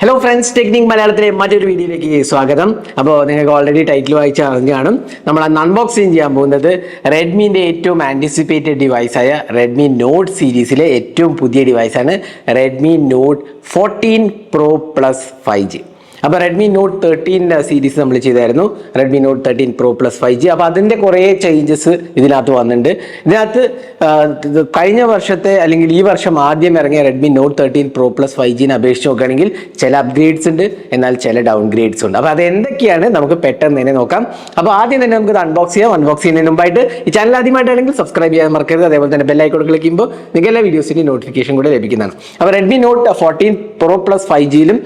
Hello friends technique മലയാളത്തിലെ മറ്റൊരു വീഡിയോയിലേക്ക് സ്വാഗതം. അപ്പോൾ നിങ്ങൾക്ക് ഓൾറെഡി ടൈറ്റിൽ വായിച്ച അറിഞ്ഞാണ് നമ്മൾ അന്ന് അൺബോക്സിങ് ചെയ്യാൻ പോകുന്നത് റെഡ്മിന്റെ ഏറ്റവും ആന്റിസിപ്പേറ്റഡ് ഡിവൈസായ റെഡ്മി നോട്ട് സീരീസിലെ ഏറ്റവും പുതിയ ഡിവൈസാണ് Redmi note fourteen pro plus five G അപ്പോൾ റെഡ്മി നോട്ട് തേർട്ടീന്റെ സീരീസ് നമ്മൾ ചെയ്തായിരുന്നു. Redmi note thirteen pro plus five G അപ്പോൾ അതിന്റെ കുറേ ചേഞ്ചസ് ഇതിനകത്ത് വന്നിട്ടുണ്ട്. ഇതിനകത്ത് കഴിഞ്ഞ വർഷത്തെ അല്ലെങ്കിൽ ഈ വർഷം ആദ്യം ഇറങ്ങിയ Redmi note thirteen pro plus five ജിനെ അപേക്ഷിച്ച് നോക്കുകയാണെങ്കിൽ ചില അപ്ഗ്രേഡ്സ് ഉണ്ട് എന്നാൽ ചില ഡൗൺ ഗ്രേഡ്സ് ഉണ്ട്. അപ്പോൾ അത് എന്തൊക്കെയാണ് നമുക്ക് പെട്ടെന്ന് തന്നെ നോക്കാം. അപ്പോൾ ആദ്യം തന്നെ നമുക്ക് അൺബോക്സ് ചെയ്യാം. അൺബോക്സ് ചെയ്യുന്നതിന് മുമ്പായിട്ട് ഈ ചാനൽ ആദ്യമായിട്ടാണെങ്കിൽ സബ്സ്ക്രൈബ് ചെയ്യാൻ മറക്കരുത്. അതേപോലെ തന്നെ ബെല്ലൈക്കോട് ക്ലിക്ക് ചെയ്യുമ്പോൾ നിങ്ങൾക്ക് എല്ലാ വീഡിയോസിന്റെ നോട്ടിഫിക്കേഷൻ കൂടെ ലഭിക്കുന്നതാണ്. അപ്പോൾ Redmi note fourteen pro plus five ജിയിലും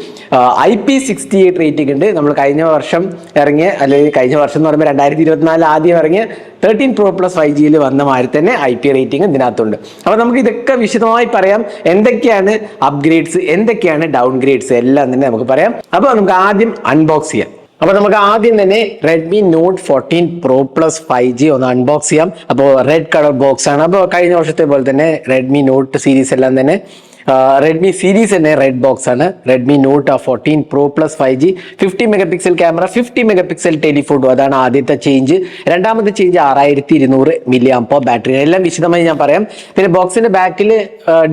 I P sixty eight rating ഉണ്ട്. നമ്മൾ കഴിഞ്ഞ വർഷം ഇറങ്ങിയ അല്ലെങ്കിൽ കഴിഞ്ഞ വർഷം എന്ന് പറയുമ്പോൾ രണ്ടായിരത്തി ഇരുപത്തിനാല് ആദ്യം ഇറങ്ങിയ തേർട്ടീൻ പ്രോ പ്ലസ് ഫൈവ് ജിയിൽ വന്ന മാതിരി തന്നെ ഐ പി റേറ്റിംഗ് ഇതിനകത്തുണ്ട്. അപ്പോൾ നമുക്ക് ഇതൊക്കെ വിശദമായി പറയാം. എന്തൊക്കെയാണ് അപ്ഗ്രേഡ്സ് എന്തൊക്കെയാണ് ഡൗൺ ഗ്രേഡ്സ് എല്ലാം തന്നെ നമുക്ക് പറയാം. അപ്പോൾ നമുക്ക് ആദ്യം അൺബോക്സ് ചെയ്യാം. അപ്പോൾ നമുക്ക് ആദ്യം തന്നെ Redmi note fourteen pro plus five G ഒന്ന് അൺബോക്സ് ചെയ്യാം. അപ്പോൾ റെഡ് കളർ ബോക്സ് ആണ്. അപ്പോൾ കഴിഞ്ഞ വർഷത്തെ പോലെ തന്നെ റെഡ്മി നോട്ട് സീരീസ് എല്ലാം തന്നെ റെഡ്മി സീരീസ് തന്നെ റെഡ് ബോക്സ് ആണ്. Redmi note fourteen pro plus five G fifty mega pixel camera fifty mega pixel telephoto അതാണ് ആദ്യത്തെ ചേഞ്ച് രണ്ടാമത്തെ ചേഞ്ച് ആറായിരത്തി ഇരുന്നൂറ് മില്ലി ആംപോ ബാറ്ററി എല്ലാം വിശദമായി ഞാൻ പറയാം. പിന്നെ ബോക്സിന്റെ ബാക്കിൽ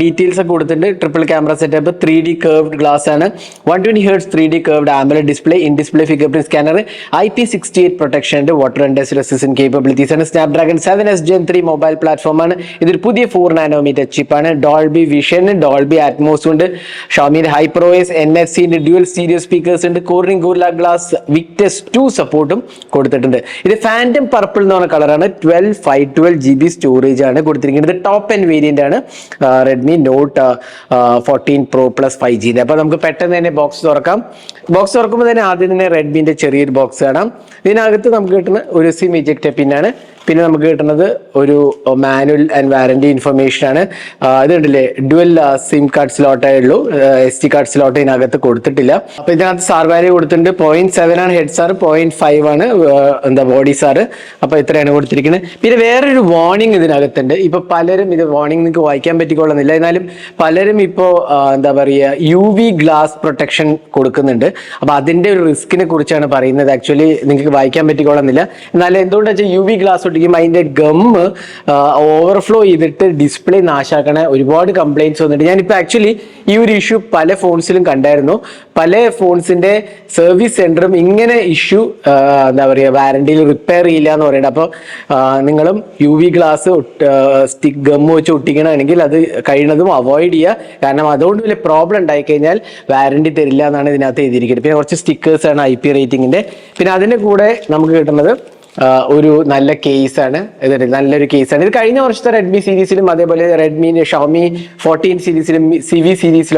ഡീറ്റെയിൽസ് ഒക്കെ കൊടുത്തിട്ടുണ്ട്. Triple camera setup three D curved glass ആണ്. One twenty hertz three D curved AMOLED display in display finger print scanner I P sixty eight protection ഉണ്ട്. Water and dust resistance capabilities ആണ്. Snapdragon seven S Gen three mobile platform ആണ്. ഇതൊരു പുതിയ four nanometer chip ചിപ്പാണ് Dolby vision Dolby Atmos ഉണ്ട്. ഷോമിന്റെ HyperOS N F സിന്റെ dual stereo speakers ഉണ്ട് Corning Gorilla glass Victus two സപ്പോർട്ടും കൊടുത്തിട്ടുണ്ട്. ഇത് ഫാന്റം പർപ്പിൾ എന്ന് പറഞ്ഞ കളറാണ് twelve five twelve G B storage ആണ് കൊടുത്തിരിക്കുന്നത്. ടോപ്പ് എൻ വേരിയന്റ് ആണ്. Redmi note fourteen pro plus five G അപ്പൊ നമുക്ക് പെട്ടെന്ന് തന്നെ ബോക്സ് തുറക്കാം. ബോക്സ് തുറക്കുമ്പോൾ തന്നെ ആദ്യം തന്നെ റെഡ്മിന്റെ ചെറിയൊരു ബോക്സ് കാണാം. ഇതിനകത്ത് നമുക്ക് കിട്ടുന്ന ഒരു സിം ഇജക്റ്റ് പിന്നാണ് പിന്നെ നമുക്ക് കിട്ടുന്നത് ഒരു മാനുവൽ ആൻഡ് വാറന്റി ഇൻഫർമേഷൻ ആണ്. ഇത് കണ്ടില്ലേ? ഡുവൽ സിം കാർഡ് സ്ലോട്ടേ ഉള്ളൂ. എസ് ടി കാർഡ് സ്ലോട്ട് ഇതിനകത്ത് കൊടുത്തിട്ടില്ല. അപ്പൊ ഇതിനകത്ത് സാർ വാല്യൂ കൊടുത്തിട്ടുണ്ട്. പോയിന്റ് സെവൻ ആണ് ഹെഡ് സാർ പോയിന്റ് ഫൈവ് ആണ് എന്താ ബോഡി സാർ അപ്പൊ ഇത്രയാണ് കൊടുത്തിരിക്കുന്നത്. പിന്നെ വേറൊരു വാർണിംഗ് ഇതിനകത്തുണ്ട്. ഇപ്പൊ പലരും ഇത് വാർണിംഗ് നിങ്ങൾക്ക് വായിക്കാൻ പറ്റിക്കൊള്ളുന്നില്ല. എന്നാലും പലരും ഇപ്പോ എന്താ പറയുക യു വി ഗ്ലാസ് പ്രൊട്ടക്ഷൻ കൊടുക്കുന്നുണ്ട്. അപ്പൊ അതിന്റെ ഒരു റിസ്കിനെ കുറിച്ചാണ് പറയുന്നത്. ആക്ച്വലി നിങ്ങൾക്ക് വായിക്കാൻ പറ്റിക്കൊള്ളുന്നില്ല. എന്നാൽ എന്തുകൊണ്ടാ വെച്ചാൽ യു വി ഗ്ലാസ് ഒട്ടിക്കുമ്പോൾ അതിന്റെ ഗം ഓവർഫ്ലോ ചെയ്തിട്ട് ഡിസ്പ്ലേ നാശാക്കണ ഒരുപാട് കംപ്ലയിന്റ്സ് വന്നിട്ട് ഞാനിപ്പോൾ ആക്ച്വലി ഈ ഒരു ഇഷ്യൂ പല ഫോൺസിലും കണ്ടായിരുന്നു. പല ഫോൺസിന്റെ സർവീസ് സെന്ററും ഇങ്ങനെ ഇഷ്യൂ എന്താ പറയുക വാറണ്ടിയിൽ റിപ്പയർ ചെയ്യില്ല എന്ന് പറയുന്നത് അപ്പോൾ നിങ്ങളും U V glass stick gum വെച്ച് ഒട്ടിക്കണമെങ്കിൽ അത് കഴിയുന്നതും അവോയ്ഡ് ചെയ്യുക. കാരണം അതുകൊണ്ട് വലിയ പ്രോബ്ലം ഉണ്ടായി കഴിഞ്ഞാൽ വാറണ്ടി തരില്ല എന്നാണ് ഇതിനകത്ത് എഴുതിയിരിക്കുന്നത്. പിന്നെ കുറച്ച് സ്റ്റിക്കേഴ്സാണ് ഐ പി റേറ്റിംഗിന്റെ പിന്നെ അതിന്റെ കൂടെ നമുക്ക് കിട്ടുന്നത് ഒരു നല്ല കേസാണ്. ഇത് നല്ലൊരു കേസാണ്. ഇത് കഴിഞ്ഞ വർഷത്തെ റെഡ്മി സീരീസിലും അതേപോലെ റെഡ്മി ഷോമി ഫോർട്ടീൻ സീരീസിലും സി വി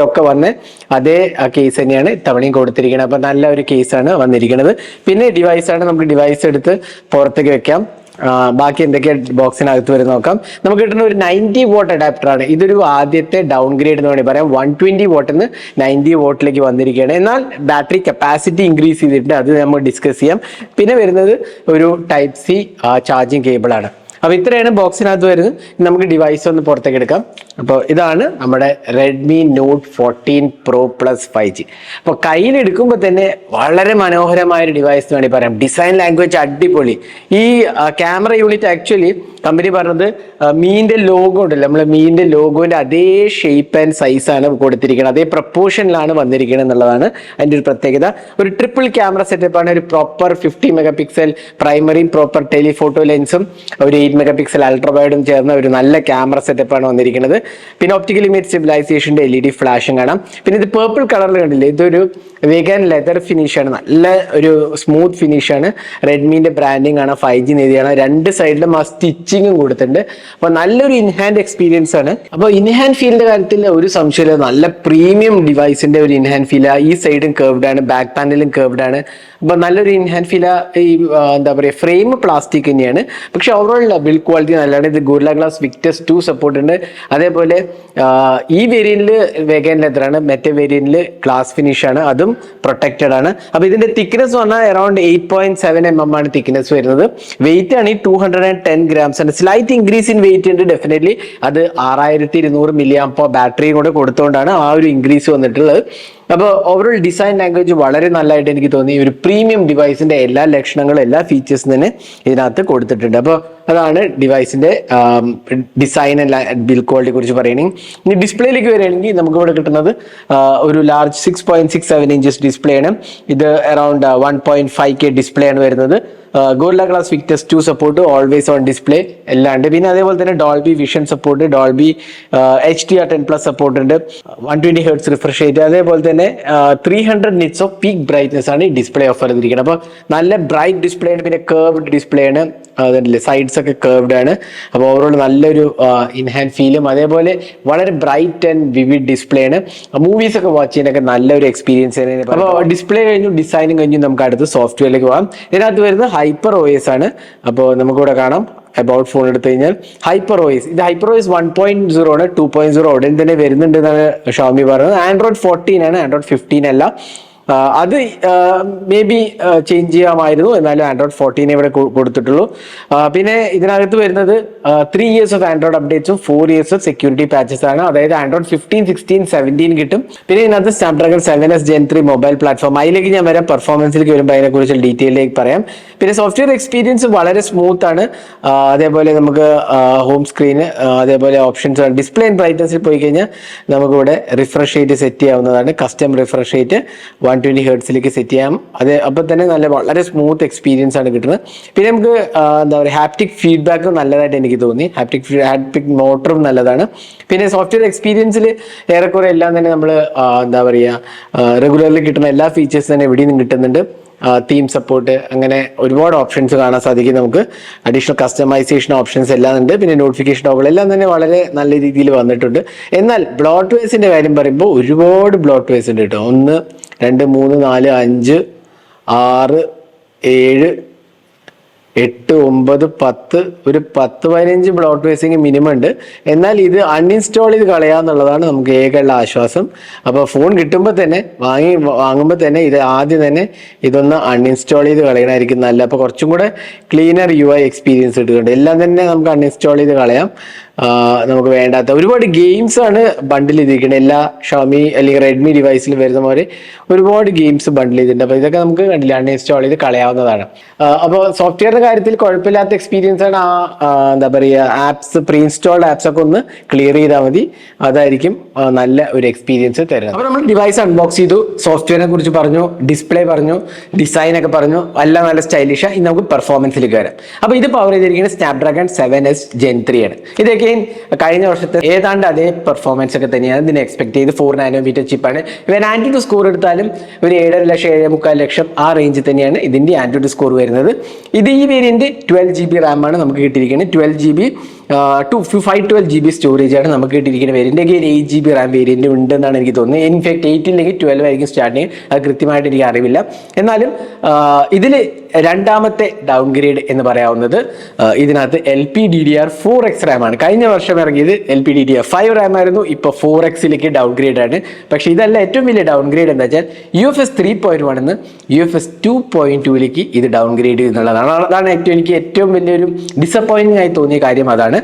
ഒക്കെ വന്ന് അതേ കേസ് തന്നെയാണ് ഇത്തവണയും കൊടുത്തിരിക്കുന്നത് അപ്പൊ നല്ല ഒരു കേസാണ് വന്നിരിക്കുന്നത് പിന്നെ ഡിവൈസാണ് നമുക്ക് ഡിവൈസ് എടുത്ത് പുറത്തേക്ക് വെക്കാം. ബാക്കി എന്തൊക്കെ ബോക്സിനകത്ത് വരും നോക്കാം. നമുക്ക് കിട്ടുന്ന ഒരു നയന്റി വോട്ട് അഡാപ്റ്റർ ആണ്. ഇതൊരു ആദ്യത്തെ ഡൗൺ ഗ്രേഡ് എന്ന് വേണമെങ്കിൽ പറയാം. വൺ ട്വന്റി വോട്ടിൽ നയന്റി വോട്ടിലേക്ക് വന്നിരിക്കുകയാണ്. എന്നാൽ ബാറ്ററി കപ്പാസിറ്റി ഇൻക്രീസ് ചെയ്തിട്ടുണ്ട്. അത് നമ്മൾ ഡിസ്കസ് ചെയ്യാം. പിന്നെ വരുന്നത് ഒരു ടൈപ്പ് സി ചാർജിങ് കേബിൾ ആണ് അപ്പൊ ഇത്രയാണ് ബോക്സിനകത്ത് വരുന്നത്. നമുക്ക് ഡിവൈസ് ഒന്ന് പുറത്തേക്ക് എടുക്കാം. അപ്പോൾ ഇതാണ് നമ്മുടെ Redmi note fourteen pro plus five G അപ്പോൾ കയ്യിലെടുക്കുമ്പോൾ തന്നെ വളരെ മനോഹരമായ ഒരു ഡിവൈസ് എന്ന് വേണമെങ്കിൽ പറയാം. ഡിസൈൻ ലാംഗ്വേജ് അടിപൊളി. ഈ ക്യാമറ യൂണിറ്റ് ആക്ച്വലി കമ്പനി പറഞ്ഞത് മീനിന്റെ ലോഗോ ഉണ്ടല്ലോ. നമ്മളെ മീനിന്റെ ലോഗോന്റെ അതേ ഷേപ്പ് ആൻഡ് സൈസ് ആണ് കൊടുത്തിരിക്കുന്നത് അതേ പ്രപ്പോർഷനിലാണ് വന്നിരിക്കുന്നത് എന്നുള്ളതാണ് അതിന്റെ ഒരു പ്രത്യേകത. ഒരു ട്രിപ്പിൾ ക്യാമറ സെറ്റപ്പ് ആണ്. ഒരു പ്രോപ്പർ ഫിഫ്റ്റി മെഗാ പിക്സൽ പ്രൈമറിയും പ്രോപ്പർ ടെലിഫോട്ടോ ലെൻസും ഒരു എയ്റ്റ് മെഗാ പിക്സൽ അൾട്രാവൈഡും ചേർന്ന ഒരു നല്ല ക്യാമറ സെറ്റപ്പ് ആണ് വന്നിരിക്കുന്നത് പിന്നെ ഒപ്റ്റിക്കൽ ഇമേജ് സ്റ്റെബിലൈസേഷന്റെ എൽ ഇ ഡി ഫ്ലാഷും കാണാം. പിന്നെ ഇത് പേർപ്പിൾ കളറിൽ കണ്ടില്ലേ? ഇതൊരു വേഗൻ ലെതർ ഫിനിഷ് ആണ്. നല്ല ഒരു സ്മൂത്ത് ഫിനിഷ് ആണ്. റെഡ്മിന്റെ ബ്രാൻഡിങ് ആണ്. ഫൈവ് ജി നേതിയാണ് രണ്ട് സൈഡിലും ആ സ്റ്റിച്ചിങ്ങും കൊടുത്തിട്ടുണ്ട്. അപ്പൊ നല്ലൊരു ഇൻഹാൻഡ് എക്സ്പീരിയൻസ് ആണ്. അപ്പൊ ഇൻഹാൻഡ് ഫീലിന്റെ കാര്യത്തിൽ ഒരു സംശയമില്ല. നല്ല പ്രീമിയം ഡിവൈസിന്റെ ഒരു ഇൻഹാൻഡ് ഫീല ഈ സൈഡും കേർവ്ഡ് ആണ്. ബാക്ക് പാനലും കേർവ്ഡ് ആണ്. അപ്പൊ നല്ലൊരു ഇൻഹാൻഡ് ഫീല ഈ എന്താ പറയുക ഫ്രെയിം പ്ലാസ്റ്റിക് തന്നെയാണ്. പക്ഷെ ഓവറോൾ ബിൽഡ് ക്വാളിറ്റി നല്ലതാണ്. ഇത് Gorilla Glass Victus two support ഉണ്ട്. അതേപോലെ ഈ വേരിയന്റിൽ വേഗൻ ലെതർ ആണ്. മറ്റേ വേരിയന്റിൽ ഗ്ലാസ് ഫിനിഷ് ആണ്. അതും പ്രൊട്ടക്റ്റഡ് ആണ്. അപ്പൊ ഇതിന്റെ തിക്നെസ് പറഞ്ഞാൽ around eight point seven M M ആണ് തിക്നെസ് വരുന്നത്. വെയിറ്റ് ആണ് ഈ two hundred and ten grams percent slight increase in weight ഉണ്ട് ഡെഫിനറ്റ്ലി അത് ആറായിരത്തി ഇരുന്നൂറ് മില്ലി ബാറ്ററിയും കൂടെ കൊടുത്തുകൊണ്ടാണ് ആ ഒരു ഇൻക്രീസ് വന്നിട്ടുള്ളത്. അപ്പോൾ ഓവറോൾ ഡിസൈൻ ലാംഗ്വേജ് വളരെ നല്ലതായിട്ട് എനിക്ക് തോന്നി. ഒരു പ്രീമിയം ഡിവൈസിന്റെ എല്ലാ ലക്ഷണങ്ങളും എല്ലാ ഫീച്ചേഴ്സും തന്നെ ഇതിനകത്ത് കൊടുത്തിട്ടുണ്ട്. അപ്പോൾ അതാണ് ഡിവൈസിന്റെ ഡിസൈൻ ബിൽ ക്വാളിറ്റി കുറിച്ച് പറയുകയാണെങ്കിൽ ഇനി ഡിസ്പ്ലേയിലേക്ക് വരികയാണെങ്കിൽ നമുക്ക് ഇവിടെ കിട്ടുന്നത് ഒരു large six point six seven inches display ആണ്. ഇത് around one point five K display ആണ് വരുന്നത്. Gorilla Glass Victus two support always on display എല്ലാം ഉണ്ട്. പിന്നെ അതേപോലെ തന്നെ Dolby Vision support Dolby H D R ten plus support ഉണ്ട്. One twenty hertz refresh rate അതേപോലെ തന്നെ three hundred nits of peak brightness ആണ് ഈ ഡിസ്പ്ലേ ഓഫർ ചെയ്തിരിക്കുന്നത്. അപ്പോൾ നല്ല ബ്രൈറ്റ് ഡിസ്പ്ലേ ആണ് പിന്നെ കേർവ്ഡ് ഡിസ്പ്ലേ ആണ്. അതല്ലേ സൈഡ്സ് ഒക്കെ കേർവ്ഡ് ആണ്. അപ്പോൾ ഓവറോൾ നല്ലൊരു ഇൻഹാൻഡ് ഫീലും അതേപോലെ വളരെ ബ്രൈറ്റ് ആൻഡ് വിവിഡ് ഡിസ്പ്ലേ ആണ്. മൂവീസ് ഒക്കെ വാച്ച് ചെയ്യാനൊക്കെ നല്ലൊരു എക്സ്പീരിയൻസ് തന്നെ അപ്പോൾ ഡിസ്പ്ലേ കഴിഞ്ഞു ഡിസൈനും കഴിഞ്ഞു നമുക്ക് അടുത്ത് സോഫ്റ്റ്വെയറിലേക്ക് പോകാം. ഇതിനകത്ത് വരുന്നത് ഹൈപ്പർ ഒ എസ് ആണ്. അപ്പോൾ നമുക്കിവിടെ കാണാം. അബൌട്ട് ഫോൺ എടുത്തു കഴിഞ്ഞാൽ ഹൈപ്പർ ഓയിസ് ഇത് Hyper OS one point zero ആണ് ടു പോയിന്റ് സീറോ ഉടൻ തന്നെ വരുന്നുണ്ട് എന്നാണ് ഷോമി പറഞ്ഞത് ആൻഡ്രോയിഡ് ഫോർട്ടീൻ ആണ് ആൻഡ്രോയിഡ് ഫിഫ്റ്റീൻ അല്ല. അത് മേ ബി ചേഞ്ച് ചെയ്യാമായിരുന്നു. എന്നാലും ആൻഡ്രോയിഡ് ഫോർട്ടീൻ ഇവിടെ കൊടുത്തിട്ടുള്ളൂ. പിന്നെ ഇതിനകത്ത് വരുന്നത് three years of Android അപ്ഡേറ്റ്സും four years of security patches ആണ്. അതായത് ആൻഡ്രോയിഡ് ഫിഫ്റ്റീൻ സിക്സ്റ്റീൻ സെവന്റീൻ കിട്ടും. പിന്നെ ഇതിനകത്ത് Snapdragon seven S Gen three mobile platform അതിലേക്ക് ഞാൻ വരാം. പെർഫോമൻസിലേക്ക് വരുമ്പോൾ അതിനെക്കുറിച്ച് ഡീറ്റെയിലേക്ക് പറയാം. പിന്നെ സോഫ്റ്റ്വെയർ എക്സ്പീരിയൻസ് വളരെ സ്മൂത്ത് ആണ്. അതേപോലെ നമുക്ക് ഹോം സ്ക്രീന് അതേപോലെ ഓപ്ഷൻസ് ഡിസ്പ്ലേ ആൻഡ് ബ്രൈറ്റ്നസിൽ പോയി കഴിഞ്ഞാൽ നമുക്കിവിടെ റിഫ്രഷ് റേറ്റ് സെറ്റ് ചെയ്യാവുന്നതാണ്. Custom refresh rate one twenty ഹേർട്സിലേക്ക് set ചെയ്യാം. അത് അപ്പോൾ തന്നെ നല്ല വളരെ സ്മൂത്ത് എക്സ്പീരിയൻസ് ആണ് കിട്ടുന്നത്. പിന്നെ നമുക്ക് എന്താ പറയുക ഹാപ്റ്റിക് ഫീഡ്ബാക്ക് നല്ലതായിട്ട് എനിക്ക് തോന്നി. ഹാപ്റ്റിക് ഹാപ്റ്റിക് മോട്ടറും നല്ലതാണ്. പിന്നെ സോഫ്റ്റ്വെയർ എക്സ്പീരിയൻസിൽ ഏറെക്കുറെ എല്ലാം തന്നെ നമ്മൾ എന്താ പറയുക റെഗുലർലി കിട്ടുന്ന എല്ലാ ഫീച്ചേഴ്സും തന്നെ എവിടെ നിന്ന് കിട്ടുന്നുണ്ട്. തീം സപ്പോർട്ട് അങ്ങനെ ഒരുപാട് ഓപ്ഷൻസ് കാണാൻ സാധിക്കും നമുക്ക്. അഡീഷണൽ കസ്റ്റമൈസേഷൻ ഓപ്ഷൻസ് എല്ലാം ഉണ്ട്. പിന്നെ നോട്ടിഫിക്കേഷൻ ടോകൾ എല്ലാം തന്നെ വളരെ നല്ല രീതിയിൽ വന്നിട്ടുണ്ട്. എന്നാൽ ബ്ലോട്ട് വേസിന്റെ കാര്യം പറയുമ്പോൾ ഒരുപാട് ബ്ലോട്ട് വേസ് ഉണ്ട് കേട്ടോ. ഒന്ന് രണ്ട് മൂന്ന് നാല് അഞ്ച് ആറ് ഏഴ് എട്ട് ഒമ്പത് പത്ത് ഒരു പത്ത് പതിനഞ്ച് ബ്ലോട്ട് വേസിങ് മിനിമം ഉണ്ട്. എന്നാൽ ഇത് അൺഇൻസ്റ്റാൾ ചെയ്ത് കളയാന്നുള്ളതാണ് നമുക്ക് ഏകയുള്ള ആശ്വാസം. അപ്പോൾ ഫോൺ കിട്ടുമ്പോൾ തന്നെ വാങ്ങി വാങ്ങുമ്പോൾ തന്നെ ഇത് ആദ്യം തന്നെ ഇതൊന്ന് അൺഇൻസ്റ്റാൾ ചെയ്ത് കളയണമായിരിക്കും നല്ല അപ്പോൾ കുറച്ചും കൂടെ ക്ലീനർ യു ഐ എക്സ്പീരിയൻസ് കിട്ടുന്നുണ്ട്. എല്ലാം തന്നെ നമുക്ക് അൺഇൻസ്റ്റാൾ ചെയ്ത് കളയാം. നമുക്ക് വേണ്ടാത്ത ഒരുപാട് ഗെയിംസ് ആണ് ബണ്ടിൽ ചെയ്തിരിക്കുന്നത്. എല്ലാ ഷോമി അല്ലെങ്കിൽ റെഡ്മി ഡിവൈസിൽ വരുന്ന പോലെ ഒരുപാട് ഗെയിംസ് ബണ്ടിൽ ചെയ്തിട്ടുണ്ട്. അപ്പോൾ ഇതൊക്കെ നമുക്ക് കണ്ടില്ല അൺഇൻസ്റ്റാൾ ചെയ്ത് കളയാവുന്നതാണ്. അപ്പോൾ സോഫ്റ്റ്വെയറിന്റെ കാര്യത്തിൽ കുഴപ്പമില്ലാത്ത എക്സ്പീരിയൻസ് ആണ് ആ എന്താ പറയുക ആപ്സ് പ്രീ ഇൻസ്റ്റാൾഡ് ആപ്സ് ഒക്കെ ഒന്ന് ക്ലിയർ ചെയ്താൽ മതി. അതായിരിക്കും നല്ല ഒരു എക്സ്പീരിയൻസ് തരുന്നത്. അപ്പോൾ നമ്മൾ ഡിവൈസ് അൺബോക്സ് ചെയ്തു. സോഫ്റ്റ്വെയറിനെ കുറിച്ച് പറഞ്ഞു ഡിസ്പ്ലേ പറഞ്ഞു ഡിസൈൻ ഒക്കെ പറഞ്ഞു. എല്ലാം നല്ല സ്റ്റൈലിഷ് ഇനി നമുക്ക് പെർഫോമൻസിലേക്ക് വരാം. അപ്പോൾ ഇത് പവർ ചെയ്തിരിക്കുന്നത് Snapdragon seven S Gen three ആണ്. ഇതൊക്കെ കഴിഞ്ഞ വർഷത്തെ ഏതാണ്ട് അതേ പെർഫോമൻസ് ഒക്കെ തന്നെയാണ് ഇതിനെ എക്സ്പെക്ട് ചെയ്ത് ഫോർ നാനോമീറ്റർ ചിപ്പാണ് ഇവൻ ആന്റി ടു സ്കോർ എടുത്താലും ഒരു ഏഴര ലക്ഷം ഏഴ് മുക്കാൽ ലക്ഷം ആ റേഞ്ചിൽ തന്നെയാണ് ഇതിന്റെ ആൻഡ്രോയിഡ് സ്കോർ വരുന്നത്. ഇത് ഈ വേരിയന്റ് ട്വൽവ് ജി ബി റാമാണ് നമുക്ക് കിട്ടിയിരിക്കുന്നത്. Twelve G B two five twelve G B storage ആണ് നമുക്ക് കിട്ടിയിരിക്കുന്ന variant again eight G B RAM variant ഉണ്ടെന്നാണ് എനിക്ക് തോന്നുന്നത്. ഇൻഫാക്ട് എയ്റ്റില്ലെങ്കിൽ ട്വൽവ് ആയിരിക്കും സ്റ്റാർട്ടിങ് അത് കൃത്യമായിട്ട് എനിക്ക് അറിവില്ല. എന്നാലും ഇതിൽ രണ്ടാമത്തെ ഡൗൺ ഗ്രേഡ് എന്ന് പറയാവുന്നത് ഇതിനകത്ത് L P D D R four X RAM ആണ്. കഴിഞ്ഞ വർഷം ഇറങ്ങിയത് L P D D R five RAM ആയിരുന്നു. ഇപ്പോൾ ഫോർ എക്സിലേക്ക് ഡൗൺ ഗ്രേഡ് ആണ്. പക്ഷേ ഇതല്ല ഏറ്റവും വലിയ ഡൗൺ ഗ്രേഡ് എന്താ വെച്ചാൽ U F S three point one എന്ന് U F S two point ടുവിലേക്ക് ഇത് ഡൗൺ ഗ്രേഡ് എന്നുള്ളതാണ് അതാണ് ഏറ്റവും എനിക്ക് ഏറ്റവും വലിയൊരു ഡിസപ്പോയിന്റിംഗ് ആയി തോന്നിയ കാര്യം. അതാണ്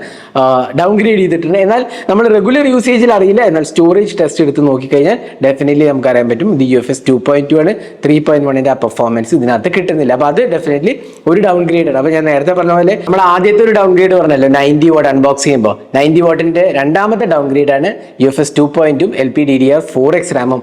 ഡൗൺ ഗ്രേഡ് ചെയ്തിട്ടുണ്ട്. എന്നാൽ നമ്മൾ റെഗുലർ യൂസേജിൽ അറിയില്ല. എന്നാൽ സ്റ്റോറേജ് ടെസ്റ്റ് എടുത്ത് നോക്കിക്കഴിഞ്ഞാൽ ഡെഫിനറ്റ്ലി നമുക്ക് അറിയാൻ പറ്റും. ഇത് U F S two point two ആണ് ത്രീ പോയിന്റ് വണ്ണിന്റെ ആ പെർഫോമൻസ് ഇതിനകത്ത് കിട്ടുന്നില്ല. അപ്പൊ അത് ഡെഫിനറ്റ്ലി ഒരു ഡൗൺഗ്രേഡ് ആണ്. അപ്പൊ ഞാൻ നേരത്തെ പറഞ്ഞ പോലെ നമ്മൾ ആദ്യത്തെ ഒരു ഡൗൺഗ്രേഡ് പറഞ്ഞല്ലോ. നയന്റി വോട്ട് അൺബോക്സ് ചെയ്യുമ്പോൾ. നയന്റി വോട്ടിന്റെ രണ്ടാമത്തെ ഡൗൺഗ്രേഡ് ആണ് യു എഫ് എസ് ടു പോയിന്റും L P D D R four X റാമും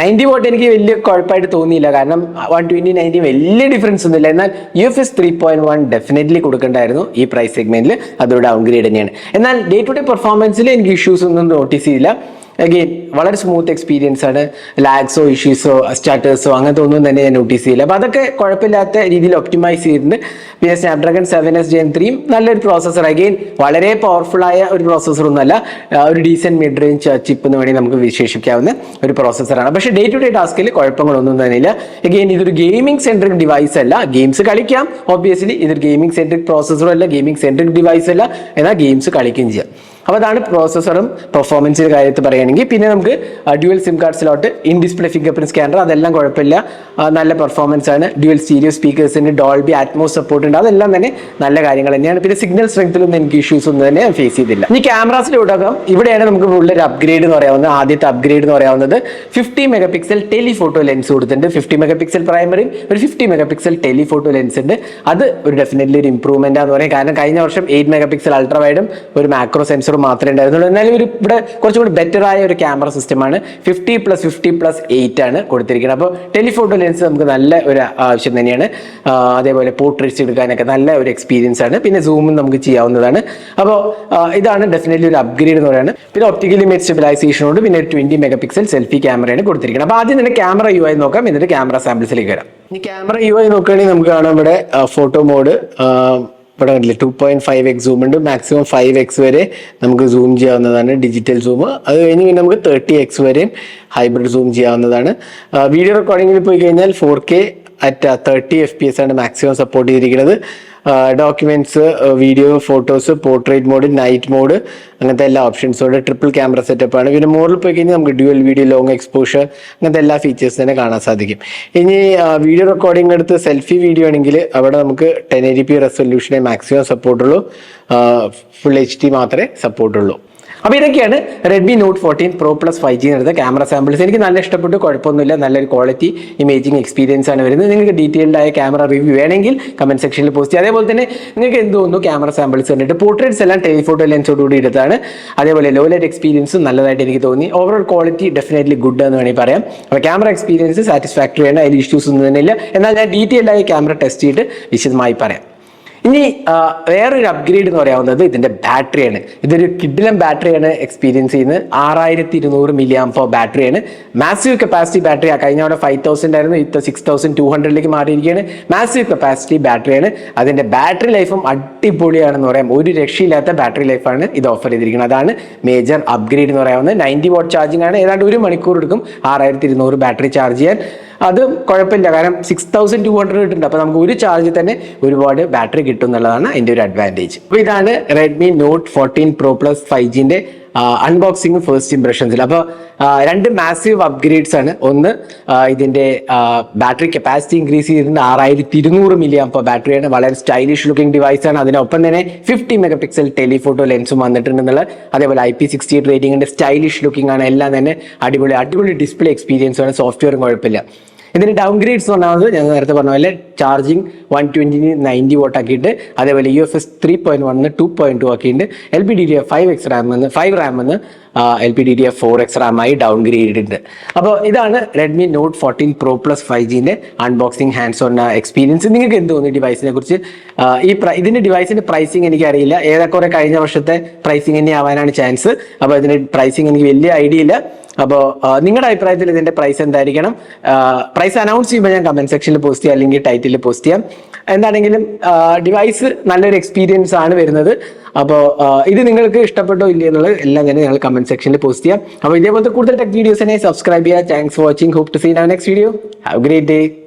നയന്റി വോട്ട് എനിക്ക് വലിയ കുഴപ്പമായിട്ട് തോന്നിയില്ല. കാരണം വൺ ട്വന്റി നയന്റി വലിയ ഡിഫറൻസ് ഒന്നുമില്ല. എന്നാൽ U F S three point one definitely കൊടുക്കേണ്ടായിരുന്നു ഈ പ്രൈസ് സെഗ്മെന്റിൽ അതൊരു ഡൗൺ ഗ്രേഡ് തന്നെയാണ് എന്നാൽ ഡേ ടു ഡേ പെർഫോമൻസിൽ എനിക്ക് ഇഷ്യൂസ് ഒന്നും നോട്ടീസ് ചെയ്തില്ല. അഗെയിൻ വളരെ സ്മൂത്ത് എക്സ്പീരിയൻസ് ആണ്. ലാഗ്സോ ഇഷ്യൂസോ സ്റ്റാർട്ടേഴ്സോ അങ്ങനത്തെ ഒന്നും തന്നെ ഞാൻ നോട്ടീസ് ചെയ്യില്ല. അപ്പോൾ അതൊക്കെ കുഴപ്പമില്ലാത്ത രീതിയിൽ ഒപ്റ്റിമൈസ് ചെയ്തിട്ടുണ്ട്. പിന്നെ സ്നാപ്ഡ്രാഗൺ സെവൻ എസ് ജെൻ ത്രീയും നല്ലൊരു പ്രോസസ്സർ അഗെയിൻ വളരെ പവർഫുൾ ആയ ഒരു പ്രോസസ്സർ ഒന്നുമല്ല. ഒരു ഡീസെന്റ് മിഡ് റേഞ്ച് ചിപ്പ് എന്ന് വേണമെങ്കിൽ നമുക്ക് വിശേഷിക്കാവുന്ന ഒരു പ്രോസസ്സറാണ് പക്ഷേ ഡേ ടു ഡേ ടാസ്കിൽ കുഴപ്പങ്ങളൊന്നും തന്നെ ഇല്ല അഗെയിൻ ഇതൊരു ഗെയിമിംഗ് സെൻട്രിക് ഡിവൈസ് അല്ല. ഗെയിംസ് കളിക്കാം. ഓബിയസ്ലി ഇതൊരു ഗെയിമിംഗ് സെൻട്രിക് പ്രോസസ്സറും അല്ല. ഗെയിമിംഗ് സെൻട്രിക് ഡിവൈസ് അല്ല. എന്നാൽ ഗെയിംസ് കളിക്കുകയും ചെയ്യാം. അപ്പോൾ അതാണ് പ്രോസസ്സറും പെർഫോമൻസിന്റെ കാര്യത്തിൽ പറയുകയാണെങ്കിൽ. പിന്നെ നമുക്ക് dual SIM card slot in display fingerprint scanner അതെല്ലാം കുഴപ്പമില്ല. നല്ല പെർഫോമൻസ് ആണ്. ഡ്യുവൽ സ്റ്റീരിയോ സ്പീക്കേഴ്സിന് ഡോൾബി ആറ്റ്മോസ് സപ്പോർട്ട് ഉണ്ട്. അതെല്ലാം തന്നെ നല്ല കാര്യങ്ങൾ തന്നെയാണ്. പിന്നെ സിഗ്നൽ സ്ട്രെങ്ത്തിലൊന്നും എനിക്ക് ഇഷ്യൂസ് ഒന്നും തന്നെ ഫേസ് ചെയ്തില്ല. ഇനി ക്യാമറാസിലൂടകം ഇവിടെയാണ് നമുക്ക് ഉള്ളൊരു അപ്ഗ്രേഡ് എന്ന് പറയാവുന്നത്. ആദ്യത്തെ അപ്ഗ്രേഡ് എന്ന് പറയാവുന്നത് fifty mega pixel telephoto lens കൊടുത്തിട്ടുണ്ട്. ഫിഫ്റ്റി മെഗാ പിക്സൽ പ്രൈമറി ഒരു fifty mega pixel telephoto lens ഉണ്ട്. അത് ഒരു ഡെഫിനറ്റ്ലി ഒരു ഇംപ്രൂവ്മെന്റ് ആണെന്ന് പറയാം. കാരണം കഴിഞ്ഞ വർഷം എയ്റ്റ് മെഗാ പിക്സൽ അൾട്രാ വൈഡും ഒരു മാക്രോ സെൻസറും മാത്രമേ ഉണ്ടായിരുന്നുള്ളൂ. എന്നാലും ഒരു ഇവിടെ കുറച്ചും കൂടി ബെറ്റർ ആയ ഒരു ക്യാമറ സിസ്റ്റമാണ് fifty plus fifty plus eight ആണ് കൊടുത്തിരിക്കുന്നത്. അപ്പോൾ ടെലിഫോട്ടോ ലെൻസ് നമുക്ക് നല്ല ഒരു ആവശ്യം തന്നെയാണ്. അതേപോലെ പോർട്രേറ്റ്സ് എടുക്കാനൊക്കെ നല്ല ഒരു എക്സ്പീരിയൻസ് ആണ്. പിന്നെ സൂമും നമുക്ക് ചെയ്യാവുന്നതാണ്. അപ്പോൾ ഇതാണ് ഡെഫിനറ്റ്ലി ഒരു അപ്ഗ്രേഡ് എന്ന് പറയുന്നത്. പിന്നെ ഒപ്റ്റിക്കൽ ഇമേജ് സ്റ്റെബിലൈസേഷനോട് പിന്നെ ട്വന്റി മെഗാ പിക്സൽ സെൽഫി ക്യാമറയാണ് കൊടുത്തിരിക്കുന്നത്. അപ്പോൾ ആദ്യം തന്നെ ക്യാമറ യു ആയി നോക്കാം. എന്നിട്ട് ക്യാമറ സാമ്പിൾസിലേക്ക് വരാം. ഇനി ക്യാമറ യു ആയി നോക്കുകയാണെങ്കിൽ നമുക്ക് കാണാം ഇവിടെ ഫോട്ടോ മോഡ് ഇവിടെ കണ്ടില്ലേ? Two point five X zoom ഉണ്ട്. മാക്സിമം ഫൈവ് എക്സ് വരെ നമുക്ക് സൂം ചെയ്യാവുന്നതാണ് ഡിജിറ്റൽ സൂം അത് കഴിഞ്ഞ് പിന്നെ നമുക്ക് തേർട്ടി എക്സ് വരെയും ഹൈബ്രിഡ് സൂം ചെയ്യാവുന്നതാണ്. വീഡിയോ റെക്കോർഡിങ്ങിൽ പോയി കഴിഞ്ഞാൽ four K at thirty F P S ആണ് മാക്സിമം സപ്പോർട്ട് ചെയ്തിരിക്കുന്നത്. Documents video photos portrait mode night mode അങ്ങനത്തെ എല്ലാ ഓപ്ഷൻസും ഉണ്ട്. ട്രിപ്പിൾ ക്യാമറ സെറ്റപ്പ് ആണ്. പിന്നെ മോഡിൽ പോയി കഴിഞ്ഞാൽ നമുക്ക് ഡ്യുവൽ വീഡിയോ ലോങ് എക്സ്പോഷർ അങ്ങനത്തെ എല്ലാ ഫീച്ചേഴ്സ് തന്നെ കാണാൻ സാധിക്കും. ഇനി വീഡിയോ റെക്കോർഡിംഗ് എടുത്ത് സെൽഫി വീഡിയോ ആണെങ്കിൽ അവിടെ നമുക്ക് ടെൻ എ ഡി പി റെസൊല്യൂഷനെ മാക്സിമം സപ്പോർട്ടുള്ളൂ ഫുൾ എച്ച് ഡി മാത്രമേ സപ്പോർട്ടുള്ളൂ അപ്പോൾ ഇതൊക്കെയാണ് Redmi Note fourteen Pro plus five G എടുത്ത ക്യാമറ സാമ്പിൾസ് എനിക്ക് നല്ല ഇഷ്ടപ്പെട്ടു കുഴപ്പമൊന്നുമില്ല. നല്ലൊരു ക്വാളിറ്റി ഇമേജിങ് എക്സ്പീരിയൻസ് ആണ് വരുന്നത്. നിങ്ങൾക്ക് ഡീറ്റെയിൽഡ് ആയ ക്യാമറ റിവ്യൂ വേണമെങ്കിൽ കമന്റ് സെക്ഷനിൽ പോസ്റ്റ് ചെയ്യാം. അതേപോലെ തന്നെ നിങ്ങൾക്ക് എന്ത് തോന്നുന്നു ക്യാമറ സാമ്പിൾസ് കണ്ടിട്ട്? പോർട്രേറ്റ്സ് എല്ലാം ടെലിഫോട്ടോ ലെൻസോടുകൂടി എടുത്താണ് അതേപോലെ ലോ ലൈറ്റ് എക്സ്പീരിയൻസും നല്ലതായിട്ട് എനിക്ക് തോന്നി. ഓവറോൾ ക്വാളിറ്റി ഡെഫിനറ്റ്ലി ഗുഡ് എന്ന് വേണമെങ്കിൽ പറയാം. അപ്പോൾ ക്യാമറ എക്സ്പീരിയൻസ് സാറ്റിസ്ഫാക്ടറി ആണ്. അതിൽ ഇഷ്യൂസ് ഒന്നും തന്നെ ഇല്ല. എന്നാൽ ഞാൻ ഡീറ്റെയിൽഡ് ആയ ക്യാമറ ടെസ്റ്റ് ചെയ്തിട്ട് വിശദമായി പറയാം. ഇനി വേറൊരു അപ്ഗ്രേഡ് എന്ന് പറയാവുന്നത് ഇതിന്റെ ബാറ്ററിയാണ് ഇതൊരു കിഡിലം ബാറ്ററിയാണ് എക്സ്പീരിയൻസ് ചെയ്യുന്നത്. ആറായിരത്തി ഇരുന്നൂറ് മില്ലി ആംഫോ ബാറ്ററിയാണ് മാസീവ് കപ്പാസിറ്റി ബാറ്ററി കഴിഞ്ഞ അവിടെ ഫൈവ് തൗസൻഡ് ആയിരുന്നു. ഇത്ത സിക്സ് തൗസൻഡ് ടു ഹൺഡ്രഡിലേക്ക് മാറിയിരിക്കുകയാണ്. മാസീവ് കപ്പാസിറ്റി ബാറ്ററിയാണ് അതിന്റെ ബാറ്ററി ലൈഫും അടിപൊളിയാണെന്ന് പറയാം. ഒരു രക്ഷയില്ലാത്ത ബാറ്ററി ലൈഫാണ് ഇത് ഓഫർ ചെയ്തിരിക്കുന്നത്. അതാണ് മേജർ അപ്ഗ്രേഡ് എന്ന് പറയാവുന്നത്. നയന്റി വാട്ട് ചാർജിംഗ് ആണ്. ഏതാണ്ട് ഒരു മണിക്കൂർ എടുക്കും ആറായിരത്തി ഇരുന്നൂറ് ബാറ്ററി ചാർജ് ചെയ്യാൻ. അത് കുഴപ്പമില്ല. കാരണം സിക്സ് തൗസൻഡ് ടു ഹൺഡ്രഡ് കിട്ടുന്നുണ്ട് അപ്പോൾ നമുക്ക് ഒരു ചാർജ് തന്നെ ഒരുപാട് ബാറ്ററി കിട്ടും എന്നുള്ളതാണ് അതിന്റെ ഒരു അഡ്വാന്റേജ് അപ്പോൾ ഇതാണ് Redmi Note fourteen Pro plus five ജിന്റെ unboxing first ഇംപ്രഷൻസിൽ അപ്പോൾ രണ്ട് മാസീവ് അപ്ഗ്രേഡ്സ് ആണ്. ഒന്ന് ഇതിന്റെ ബാറ്ററി കപ്പാസിറ്റി ഇൻക്രീസ് ചെയ്തിട്ടുണ്ട് ആറായിരത്തി ഇരുന്നൂറ് മില്ലി അപ്പോൾ ബാറ്ററിയാണ് വളരെ സ്റ്റൈലിഷ് ലുക്കിംഗ് ഡിവൈസ് ആണ്. അതിനൊപ്പം തന്നെ ഫിഫ്റ്റി മെഗാ പിക്സൽ ടെലിഫോട്ടോ ലെൻസും വന്നിട്ടുണ്ടെന്നുള്ള അതേപോലെ ഐ പി സിക്സ്റ്റി എയ്റ്റ് റേറ്റിംഗിന്റെ സ്റ്റൈലിഷ് ലുക്കിംഗ് ആണ്. എല്ലാം തന്നെ അടിപൊളി അടിപൊളി ഡിസ്പ്ലേ എക്സ്പീരിയൻസ് ആണ്. സോഫ്റ്റ്വെയറും കുഴപ്പമില്ല. ഇതിന് ഡൗൺ ഗ്രേഡ്സ് എന്ന് പറഞ്ഞാൽ ഞാൻ നേരത്തെ പറഞ്ഞ പോലെ ചാർജിങ് വൺ ട്വന്റിന് നയന്റി വോട്ട് ആക്കിയിട്ട് അതേപോലെ U F S three point one two point two ആക്കിയിട്ട് L P D D F five X RAM എന്ന് ഫൈവ് റാം എന്ന് L P D D F four X റാമായി downgrade ഉണ്ട് അപ്പോൾ ഇതാണ് Redmi Note fourteen Pro plus five ജിന്റെ unboxing hands on experience നിങ്ങൾക്ക് എന്ത് തോന്നുന്നു ഡിവൈസിനെ കുറിച്ച്? ഈ ഇതിന്റെ ഡിവൈസിന്റെ പ്രൈസിങ് എനിക്കറിയില്ല. ഏതൊക്കെ കഴിഞ്ഞ വർഷത്തെ പ്രൈസിങ് തന്നെ ആവാനാണ് ചാൻസ് അപ്പോൾ ഇതിന്റെ പ്രൈസിങ് എനിക്ക് വലിയ ഐഡിയ ഇല്ല. അപ്പോൾ നിങ്ങളുടെ അഭിപ്രായത്തിൽ ഇതിന്റെ പ്രൈസ് എന്തായിരിക്കണം? പ്രൈസ് അനൗൺസ് ചെയ്യുമ്പോൾ ഞാൻ കമന്റ് സെക്ഷനിൽ പോസ്റ്റ് ചെയ്യാം അല്ലെങ്കിൽ ടൈറ്റിൽ പോസ്റ്റ് ചെയ്യാം. എന്താണെങ്കിലും ഡിവൈസ് നല്ലൊരു എക്സ്പീരിയൻസ് ആണ് വരുന്നത്. അപ്പോൾ ഇത് നിങ്ങൾക്ക് ഇഷ്ടപ്പെട്ടോ ഇല്ലേ എന്നുള്ളത് എല്ലാം തന്നെ ഞങ്ങൾ കമന്റ് സെക്ഷനിൽ പോസ്റ്റ് ചെയ്യാം. അപ്പോൾ ഇതേപോലത്തെ കൂടുതൽ ടെക് വീഡിയോസിനെ സബ്സ്ക്രൈബ് ചെയ്യുക. Thanks for watching hope to see next video have great day